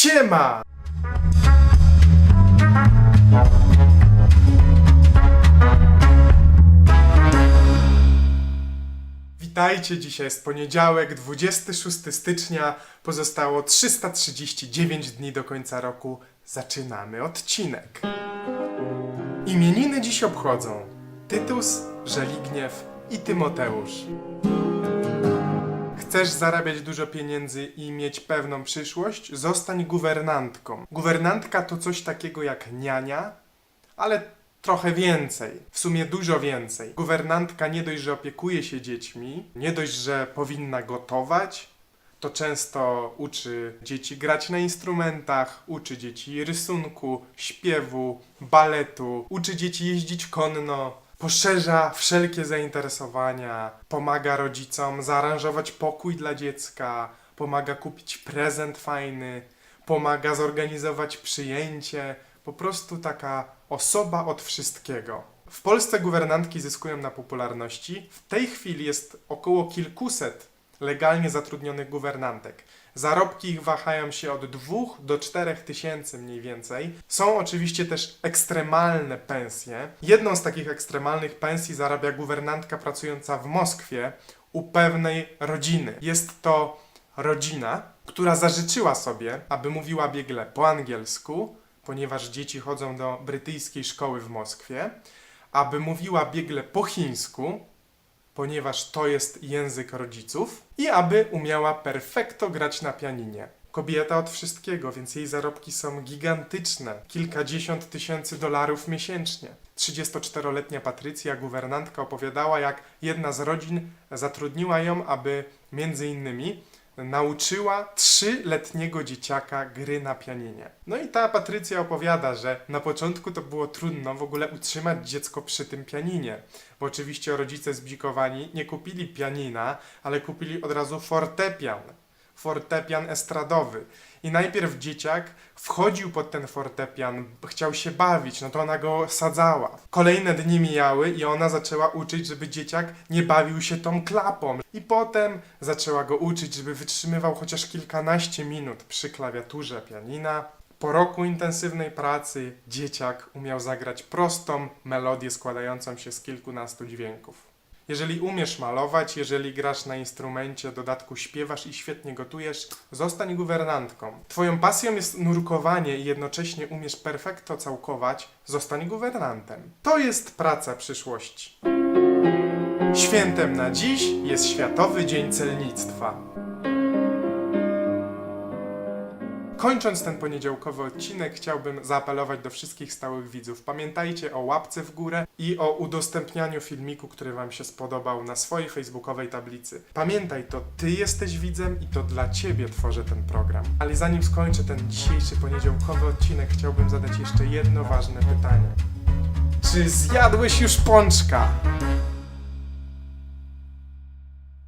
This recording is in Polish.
Siema! Witajcie, dzisiaj jest poniedziałek, 26 stycznia, pozostało 339 dni do końca roku. Zaczynamy odcinek. Imieniny dziś obchodzą Tytus, Żeligniew i Tymoteusz. Chcesz zarabiać dużo pieniędzy i mieć pewną przyszłość? Zostań guwernantką. Guwernantka to coś takiego jak niania, ale trochę więcej. W sumie dużo więcej. Guwernantka nie dość, że opiekuje się dziećmi, nie dość, że powinna gotować, to często uczy dzieci grać na instrumentach, uczy dzieci rysunku, śpiewu, baletu, uczy dzieci jeździć konno, poszerza wszelkie zainteresowania, pomaga rodzicom zaaranżować pokój dla dziecka, pomaga kupić prezent fajny, pomaga zorganizować przyjęcie. Po prostu taka osoba od wszystkiego. W Polsce guwernantki zyskują na popularności. W tej chwili jest około kilkuset legalnie zatrudnionych guwernantek. Zarobki ich wahają się od 2 do 4 tysięcy mniej więcej. Są oczywiście też ekstremalne pensje. Jedną z takich ekstremalnych pensji zarabia guwernantka pracująca w Moskwie u pewnej rodziny. Jest to rodzina, która zażyczyła sobie, aby mówiła biegle po angielsku, ponieważ dzieci chodzą do brytyjskiej szkoły w Moskwie, aby mówiła biegle po chińsku, ponieważ to jest język rodziców, i aby umiała perfekto grać na pianinie. Kobieta od wszystkiego, więc jej zarobki są gigantyczne. Kilkadziesiąt tysięcy dolarów miesięcznie. 34-letnia Patrycja, guwernantka, opowiadała, jak jedna z rodzin zatrudniła ją, aby między innymi nauczyła trzyletniego dzieciaka gry na pianinie. No i ta Patrycja opowiada, że na początku to było trudno w ogóle utrzymać dziecko przy tym pianinie, bo oczywiście rodzice zbzikowani nie kupili pianina, ale kupili od razu fortepian. Fortepian estradowy. I najpierw dzieciak wchodził pod ten fortepian, chciał się bawić, no to ona go sadzała. Kolejne dni mijały i ona zaczęła uczyć, żeby dzieciak nie bawił się tą klapą. I potem zaczęła go uczyć, żeby wytrzymywał chociaż kilkanaście minut przy klawiaturze pianina. Po roku intensywnej pracy dzieciak umiał zagrać prostą melodię składającą się z kilkunastu dźwięków. Jeżeli umiesz malować, jeżeli grasz na instrumencie, dodatku śpiewasz i świetnie gotujesz, zostań guwernantką. Twoją pasją jest nurkowanie i jednocześnie umiesz perfekto całkować, zostań guwernantem. To jest praca przyszłości. Świętem na dziś jest Światowy Dzień Celnictwa. Kończąc ten poniedziałkowy odcinek, chciałbym zaapelować do wszystkich stałych widzów. Pamiętajcie o łapce w górę i o udostępnianiu filmiku, który Wam się spodobał na swojej facebookowej tablicy. Pamiętaj, to Ty jesteś widzem i to dla Ciebie tworzę ten program. Ale zanim skończę ten dzisiejszy poniedziałkowy odcinek, chciałbym zadać jeszcze jedno ważne pytanie. Czy zjadłeś już pączka?